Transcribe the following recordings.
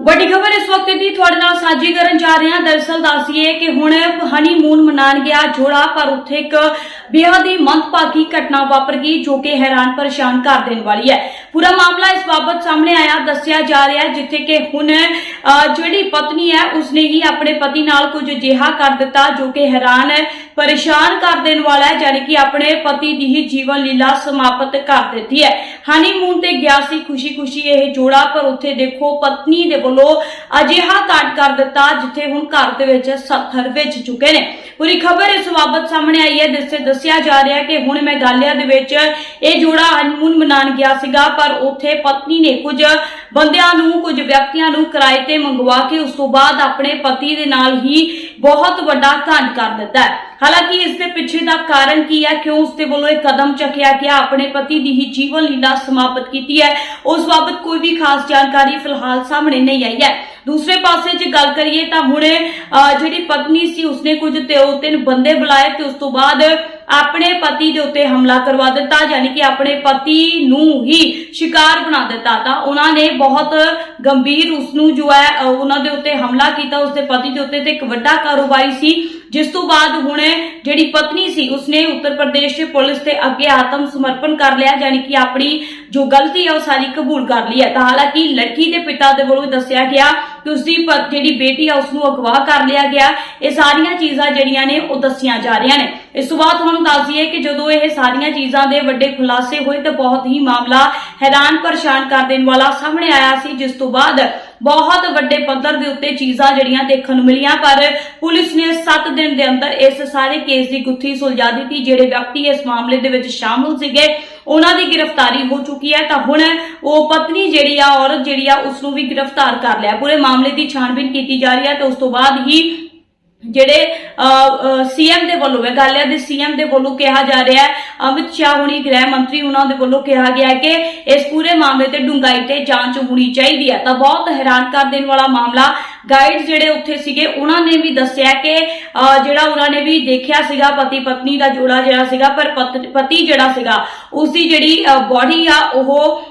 ਵੱਡੀ ਖਬਰ ਇਸ ਵਕਤ ਦੀ ਤੁਹਾਡੇ ਨਾਲ ਸਾਂਝੀ ਕਰਨ ਜਾ ਰਹੇ ਹਾਂ। ਦਰਸਲ ਦੱਸੀਏ ਕਿ ਹੁਣ ਹਨੀਮੂਨ ਮਨਾਣ ਗਿਆ ਜੋੜਾ, ਪਰ ਉੱਥੇ ਇੱਕ ਬੇਹੱਦ ਹੀ ਮੰਦਭਾਗੀ ਘਟਨਾ ਵਾਪਰ ਗਈ, ਜੋ ਕਿ ਹੈਰਾਨ ਪਰੇਸ਼ਾਨ ਕਰ ਦੇਣ ਵਾਲੀ ਹੈ। ਪੂਰਾ ਮਾਮਲਾ ਇਸ ਬਾਬਤ ਸਾਹਮਣੇ ਆਇਆ, ਦੱਸਿਆ ਜਾ ਰਿਹਾ ਹੈ, ਜਿੱਥੇ ਕਿ ਹੁਣ ਜਿਹੜੀ ਪਤਨੀ ਹੈ, ਉਸਨੇ ਹੀ ਆਪਣੇ ਪਤੀ ਨਾਲ ਕੁਝ ਅਜਿਹਾ ਕਰ ਦਿੱਤਾ, ਜੋ ਕਿ ਹੈਰਾਨ, ਪਰੇਸ਼ਾਨ ਕਰ ਦੇਣ ਵਾਲਾ ਹੈ, ਜਾਣੀ ਕਿ ਆਪਣੇ ਪਤੀ ਦੀ ਹੀ ਜੀਵਨ ਲੀਲਾ ਸਮਾਪਤ ਕਰ ਦਿੱਤੀ ਹੈ। ਹਨੀਮੂਨ ਤੇ ਗਿਆ ਸੀ ਖੁਸ਼ੀ-ਖੁਸ਼ੀ ਇਹ ਜੋੜਾ ਪਰ ਉੱਥੇ ਦੇਖੋ ਪਤਨੀ ਦੇ ਵੱਲੋਂ ਅਜਿਹਾ ਕਾਟ ਕਰ ਦਿੱਤਾ ਜਿੱਥੇ ਹੁਣ ਘਰ ਦੇ ਵਿੱਚ ਸੱਥਰ ਵਿੱਚ ਚੁੱਕੇ ਨੇ। ਪੂਰੀ ਖਬਰ ਇਸ ਬਾਬਤ ਸਾਹਮਣੇ ਆਈ ਹੈ, ਜਿਸ ਤੇ ਦੱਸਿਆ ਜਾ ਰਿਹਾ ਕਿ ਹੁਣ ਮੈਗਾਲਿਆ ਦੇ ਵਿੱਚ ਇਹ ਜੋੜਾ ਹਨੀਮੂਨ ਮਨਾਉਣ ਗਿਆ ਸੀਗਾ, ਪਰ ਉੱਥੇ ਪਤਨੀ ਨੇ ਕੁਝ ਬੰਦਿਆਂ ਨੂੰ, ਕੁਝ ਵਿਅਕਤੀਆਂ ਨੂੰ ਕਿਰਾਏ ਤੇ ਮੰਗਵਾ ਕੇ ਉਸ ਤੋਂ ਬਾਅਦ ਆਪਣੇ ਪਤੀ ਦੇ ਨਾਲ ਹੀ ਬਹੁਤ ਵੱਡਾ ਕਾਂਡ ਕਰ ਦਿੱਤਾ ਹੈ। ਹਾਲਾਂਕਿ ਇਸ ਦੇ ਪਿੱਛੇ ਦਾ ਕਾਰਨ ਕੀ ਹੈ? ਕਿਉਂ ਉਸ ਦੇ ਵੱਲੋਂ ਇਹ ਕਦਮ ਚੱਕਿਆ ਗਿਆ? ਆਪਣੇ ਪਤੀ ਦੀ ਹੀ ਜੀਵਨ ਲੀਲਾ ਸਮਾਪਤ ਕੀਤੀ ਹੈ। ਉਸ ਬਾਬਤ ਕੋਈ ਵੀ ਖਾਸ ਜਾਣਕਾਰੀ ਫਿਲਹਾਲ ਸਾਹਮਣੇ ਨਹੀਂ ਆਈ ਹੈ। ਦੂਸਰੇ ਪਾਸੇ ਜੇ ਗੱਲ ਕਰੀਏ ਤਾਂ ਹੁਣ ਅਹ, ਜਿਹੜੀ ਪਤਨੀ ਸੀ ਉਸਨੇ ਕੁਝ ਤੇ ਤਿੰਨ ਬੰਦੇ ਬੁਲਾਏ ਤੇ ਉਸ ਤੋਂ ਬਾਅਦ ਆਪਣੇ ਪਤੀ ਦੇ ਉੱਤੇ ਹਮਲਾ ਕਰਵਾ ਦਿੱਤਾ ਯਾਨੀ ਕਿ ਆਪਣੇ ਪਤੀ ਨੂੰ ਹੀ ਸ਼ਿਕਾਰ ਬਣਾ ਦਿੱਤਾ। ਤਾਂ ਉਹਨਾਂ ਨੇ ਬਹੁਤ ਗੰਭੀਰ ਉਸ ਨੂੰ ਜੋ ਹੈ ਉਹਨਾਂ ਦੇ ਉੱਤੇ ਹਮਲਾ ਕੀਤਾ, ਉਸਦੇ ਪਤੀ ਦੇ ਉੱਤੇ ਤੇ ਇੱਕ ਵੱਡਾ ਕਾਰੋਬਾਰੀ ਸੀ। ਜਿਸ ਤੋਂ ਬਾਅਦ ਹੁਣ ਜਿਹੜੀ ਪਤਨੀ ਸੀ, ਉਸਨੇ ਉੱਤਰ ਪ੍ਰਦੇਸ਼ ਦੇ ਪੁਲਿਸ ਦੇ ਅੱਗੇ ਆਤਮ ਸਮਰਪਣ ਕਰ ਲਿਆ, ਯਾਨੀ ਕਿ ਆਪਣੀ ਜੋ ਗਲਤੀ ਹੈ ਉਹ ਸਾਰੀ ਕਬੂਲ ਕਰ ਲਈ ਹੈ। ਤਾਂ ਹਾਲਾਂਕਿ ਲੜਕੀ ਦੇ ਪਿਤਾ ਦੇ ਵੱਲੋਂ ਦੱਸਿਆ ਗਿਆ ਕਿ ਉਸਦੀ ਪ- ਜਿਹੜੀ ਬੇਟੀ ਆ ਉਸ ਨੂੰ ਅਗਵਾ ਕਰ ਲਿਆ ਗਿਆ। ਇਹ ਸਾਰੀਆਂ ਚੀਜ਼ਾਂ ਜਿਹੜੀਆਂ ਨੇ, ਉਹ ਦੱਸੀਆਂ ਜਾ ਰਹੀਆਂ ਨੇ। ਇਸ ਤੋਂ ਬਾਅਦ ਤੁਹਾਨੂੰ ਦੱਸ ਦਈਏ ਕਿ ਜਦੋਂ ਇਹ ਸਾਰੀਆਂ ਚੀਜ਼ਾਂ ਦੇ ਵੱਡੇ ਖੁਲਾਸੇ ਹੋਏ, ਤਾਂ ਬਹੁਤ ਹੀ ਮਾਮਲਾ ਹੈਰਾਨ ਪਰੇਸ਼ਾਨ ਕਰ ਦੇਣ ਵਾਲਾ ਸਾਹਮਣੇ ਆਇਆ ਸੀ, ਜਿਸ ਤੋਂ ਬਾਅਦ ਬਹੁਤ ਵੱਡੇ ਪੱਧਰ ਦੇ ਉੱਤੇ ਚੀਜ਼ਾਂ ਜਿਹੜੀਆਂ ਦੇਖਣ ਨੂੰ ਮਿਲੀਆਂ, ਪਰ ਪੁਲਿਸ ਨੇ 7 ਦਿਨ ਦੇ ਅੰਦਰ ਇਸ ਸਾਰੇ ਕੇਸ ਦੀ ਗੁੱਥੀ ਸੁਲਝਾ ਦਿੱਤੀ, ਜਿਹੜੇ ਵਿਅਕਤੀ ਇਸ ਮਾਮਲੇ ਦੇ ਵਿੱਚ ਸ਼ਾਮਲ ਸੀਗੇ, ਉਹਨਾਂ ਦੀ ਗ੍ਰਿਫਤਾਰੀ ਹੋ ਚੁੱਕੀ ਹੈ। ਤਾਂ ਹੁਣ ਉਹ ਪਤਨੀ ਜਿਹੜੀ ਆ, ਔਰਤ ਜਿਹੜੀ ਆ ਉਸ ਨੂੰ ਵੀ ਗ੍ਰਿਫਤਾਰ ਕਰ ਲਿਆ। ਪੂਰੇ ਮਾਮਲੇ ਦੀ ਛਾਣਬੀਨ ਕੀਤੀ ਜਾ ਰਹੀ ਹੈ ਤੇ ਉਸ ਤੋਂ ਬਾਅਦ ਹੀ ਜਿਹੜੇ ਸੀਐਮ ਦੇ ਵੱਲੋਂ ਹੈ ਮੇਘਾਲਿਆ ਦੇ ਸੀਐਮ ਦੇ ਵੱਲੋਂ ਕਿਹਾ ਜਾ ਰਿਹਾ ਹੈ, ਅਮਿਤ ਸ਼ਾਹ ਹੁਣੀ, ਗ੍ਰਹਿ ਮੰਤਰੀ, ਉਹਨਾਂ ਦੇ ਵੱਲੋਂ ਕਿਹਾ ਗਿਆ ਹੈ ਕਿ ਇਸ ਪੂਰੇ ਮਾਮਲੇ ਤੇ ਡੂੰਘਾਈ ਤੇ ਜਾਂਚ ਹੋਣੀ ਚਾਹੀਦੀ ਹੈ। ਤਾਂ ਬਹੁਤ ਹੈਰਾਨ ਕਰ ਦੇਣ ਵਾਲਾ ਮਾਮਲਾ ਗਾਈਡ ਜਿਹੜੇ ਉੱਥੇ ਸੀਗੇ, ਉਹਨਾਂ ਨੇ ਵੀ ਦੱਸਿਆ ਕਿ ਜਿਹੜਾ ਉਹਨਾਂ ਨੇ ਵੀ ਦੇਖਿਆ ਸੀਗਾ ਪਤੀ ਪਤਨੀ ਦਾ ਜੋੜਾ ਜਿਹੜਾ ਸੀਗਾ, ਪਰ ਪਤ- ਪਤੀ ਜਿਹੜਾ ਸੀਗਾ ਉਸ ਦੀ ਜਿਹੜੀ ਬੋਡੀ ਆ, ਉਹ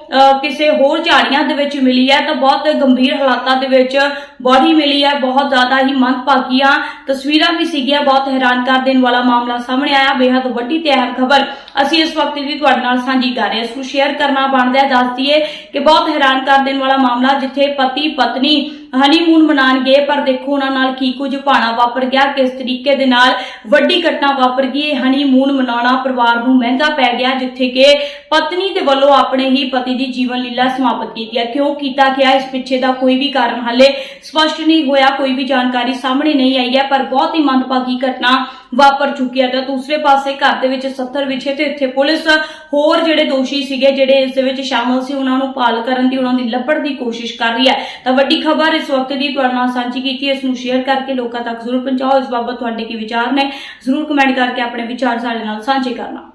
ਕਿਸੇ ਹੋਰ ਝਾੜੀਆਂ ਦੇ ਵਿੱਚ ਮਿਲੀ ਹੈ ਤਾਂ ਬਹੁਤ ਗੰਭੀਰ ਹਾਲਾਤਾਂ ਦੇ ਵਿੱਚ ਬਾਡੀ ਮਿਲੀ ਹੈ, ਬਹੁਤ ਜ਼ਿਆਦਾ ਹੀ ਮੰਦਭਾਗੀਆਂ ਤਸਵੀਰਾਂ ਵੀ ਸੀਗੀਆਂ, ਬਹੁਤ ਹੈਰਾਨ ਕਰ ਦੇਣ ਵਾਲਾ ਮਾਮਲਾ ਸਾਹਮਣੇ ਆਇਆ ਬੇहद ਵੱਡੀ ਤੇ ਅਹਿਮ ਖਬਰ। ਅਸੀਂ ਇਸ ਵਕਤ ਵੀ ਤੁਹਾਡੇ ਨਾਲ ਸਾਂਝੀ ਕਰ ਰਹੇ ਹਾਂ, ਇਸ ਨੂੰ ਸ਼ੇਅਰ ਕਰਨਾ ਬਣਦਾ ਹੈ, ਦੱਸ ਦਈਏ ਕਿ ਬਹੁਤ ਹੈਰਾਨ ਕਰ ਦੇਣ ਵਾਲਾ ਮਾਮਲਾ ਜਿੱਥੇ ਪਤੀ, ਪਤਨੀ ਹਨੀਮੂਨ ਮਨਾਉਣ ਗਏ ਪਰ ਦੇਖੋ ਉਹਨਾਂ ਨਾਲ ਕੀ ਕੁਝ ਭਾਣਾ ਵਾਪਰ ਗਿਆ, ਕਿਸ ਤਰੀਕੇ ਦੇ ਨਾਲ ਵੱਡੀ ਘਟਨਾ ਵਾਪਰ ਗਈ, ਇਹ ਹਨੀਮੂਨ ਮਨਾਉਣਾ ਪਰਿਵਾਰ ਨੂੰ ਮਹਿੰਗਾ ਪੈ ਗਿਆ, ਜਿੱਥੇ ਕਿ ਪਤਨੀ ਦੇ ਵੱਲੋਂ ਆਪਣੇ ਹੀ ਪਤੀ ਦੀ ਜੀਵਨ ਲੀਲਾ ਸਮਾਪਤ ਕੀਤੀ ਹੈ। ਕਿਉਂ ਕੀਤਾ ਗਿਆ? ਇਸ ਪਿੱਛੇ ਦਾ ਕੋਈ ਵੀ ਕਾਰਨ ਹਾਲੇ ਸਪਸ਼ਟ ਨਹੀਂ ਹੋਇਆ। ਕੋਈ ਵੀ ਜਾਣਕਾਰੀ ਸਾਹਮਣੇ ਨਹੀਂ ਆਈ ਹੈ, ਪਰ ਬਹੁਤ ਹੀ ਮੰਦਭਾਗੀ ਘਟਨਾ ਵਾਪਰ ਚੁੱਕੀ ਹੈ। ਤਾਂ ਦੂਸਰੇ ਪਾਸੇ ਘਰ ਦੇ ਵਿੱਚ 70 ਵਿਛੇ ਤੇ ਇੱਥੇ ਪੁਲਿਸ ਹੋਰ ਜਿਹੜੇ ਦੋਸ਼ੀ ਸੀਗੇ, ਜਿਹੜੇ ਇਸ ਦੇ ਵਿੱਚ ਸ਼ਾਮਲ ਸੀ, ਉਹਨਾਂ ਨੂੰ ਭਾਲ ਕਰਨ ਦੀ, ਉਹਨਾਂ ਦੀ ਲੱਭਣ ਦੀ ਕੋਸ਼ਿਸ਼ ਕਰ ਰਹੀ ਹੈ। ਤਾਂ ਵੱਡੀ ਖਬਰ ਇਸ ਵਕਤ ਦੀ ਤੁਹਾਡੇ ਨਾਲ ਸਾਂਝੀ ਕੀਤੀ ਇਸ ਨੂੰ ਸ਼ੇਅਰ ਕਰਕੇ ਲੋਕਾਂ ਤੱਕ ਜ਼ਰੂਰ ਪਹੁੰਚਾਓ। ਇਸ ਬਾਬਤ ਤੁਹਾਡੇ ਕੀ ਵਿਚਾਰ ਨੇ, ਜ਼ਰੂਰ ਕਮੈਂਟ ਕਰਕੇ ਆਪਣੇ ਵਿਚਾਰ ਸਾਡੇ ਨਾਲ ਸਾਂਝੇ ਕਰਨਾ।